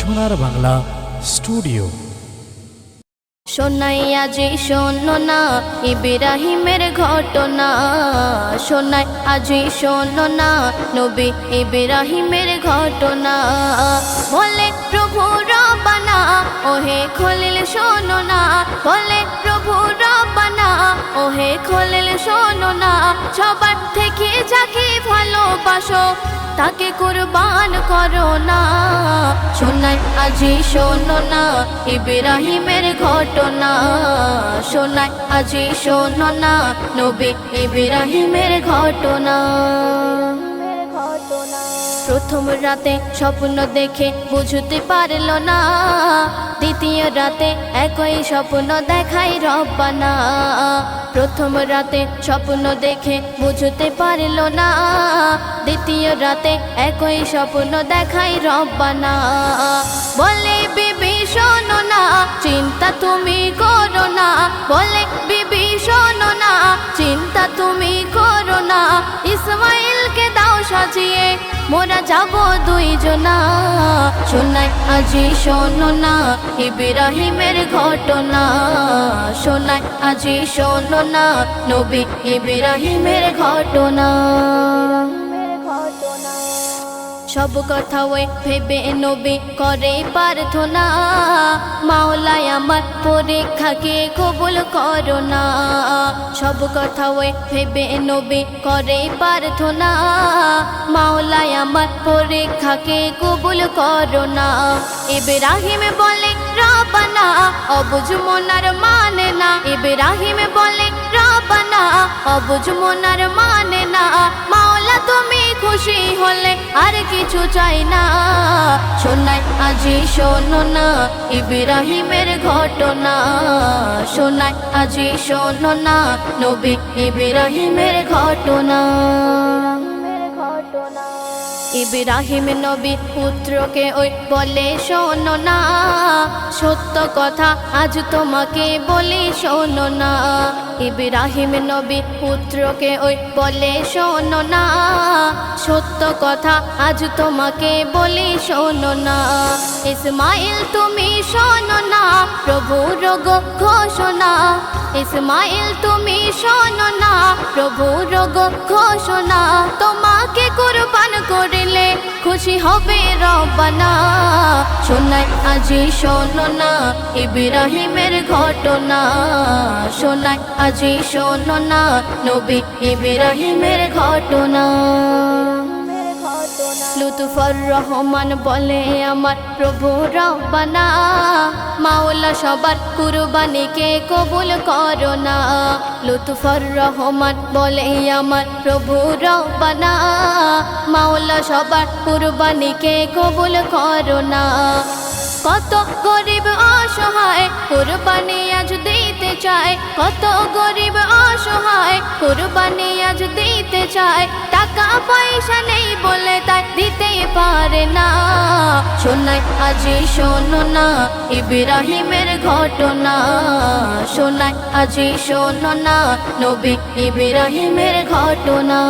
সোনার বাংলা স্টুডিও। শোনাই আজি শোনো না, ইব্রাহিমের ঘটনা। শোনাই আজি শোনো না, নবী ইব্রাহিমের ঘটনা। বলে প্রভু রবানা ওহে খলিল শোনো না। বলে প্রভু রবানা ওহে খলিল শোনো না। সবার থেকে যাকে ভালোবাসো তাকে কুরবান করো না। শোনাই আজি শোনো না, ইব্রাহিমের ঘটনা। শোনাই আজি শোনো না, নবী ইব্রাহিমের ঘটনা। প্রথম রাতে স্বপ্ন দেখে বুঝতে পারল না। দ্বিতীয় রাতে একই স্বপ্ন দেখাই রব্বানা। প্রথম রাতে স্বপ্ন দেখে বুঝতে পারল না। দ্বিতীয় রাতে একই স্বপ্ন দেখাই রব্বানা। বলে শোনো না, চিন্তা তুমি করো না। বলে শোনো না সাজিয়ে মোরা যাব দুইজনা। শোনাই আজি শোনো না, ইব্রাহিমের ঘটনা। শোনাই আজি শোনো না, নবী ইব্রাহিমের ঘটনা। সব কথা ওই ভেবে নবী করে প্রার্থনা। মাওলায় আমার পরীক্ষাকে কবুল করো না। সব কথা ওই ভেবে নবী করে প্রার্থনা। মাওলায় আমার পরীক্ষাকে কবুল করো না। ইব্রাহিম বলে রবানা অবুজ মনার মানে না। ইব্রাহিম বলে রবানা অবুজ মনার মানে না। মাওলা তুমি খুশি হলে আর কিছু চাই না। শোনাই আজি শোনো না, ইব্রাহিমের ঘটনা। শোনাই আজি শোনো না, নবী ইব্রাহিমের ঘটনা। ইব্রাহিম নবী পুত্রকে ওই বলে শোনো না। সত্য কথা আজ তোমাকে বলি শোনো না। ইব্রাহিম নবী পুত্রকে ওই বলে শোনো না। সত্য কথা আজ তোমাকে বলি শোনো না। ইসমাইল তুমি শোনো না প্রভু রোগ ঘোষণা। ইসমাইল, তুমি শোনো না প্রভু রোগ ঘোষণা। তোমাকে কুরবান করিলে খুশি হবে রবানা শোনাই আজি শোনো না, ইব্রাহিমের ঘটনা। শোনাই আজি শোনো না, নবী ইব্রাহিমের ঘটনা। লুতুফর রহমান বলে আমার প্রভু রব্বানা। মাওলা সবার কুরবানিকে কবুল করো না লুতুফর রহমান বলে আমার প্রভু রব্বানা। মাওলা সবার কুরবানিকে কবুল করো না কত গরিব অসহায় কুরবানি আজ দিতে চায়, কত গরিব অসহায় কুরবানি আজ দিতে চায়। টাকা পয়সা নেই বলে তাই দিতে পারে না। শোনায় আজি শোনো না, ইব্রাহিমের ঘটনা। শোনাই আজি শোনো না, নবী ইব্রাহিমের ঘটনা।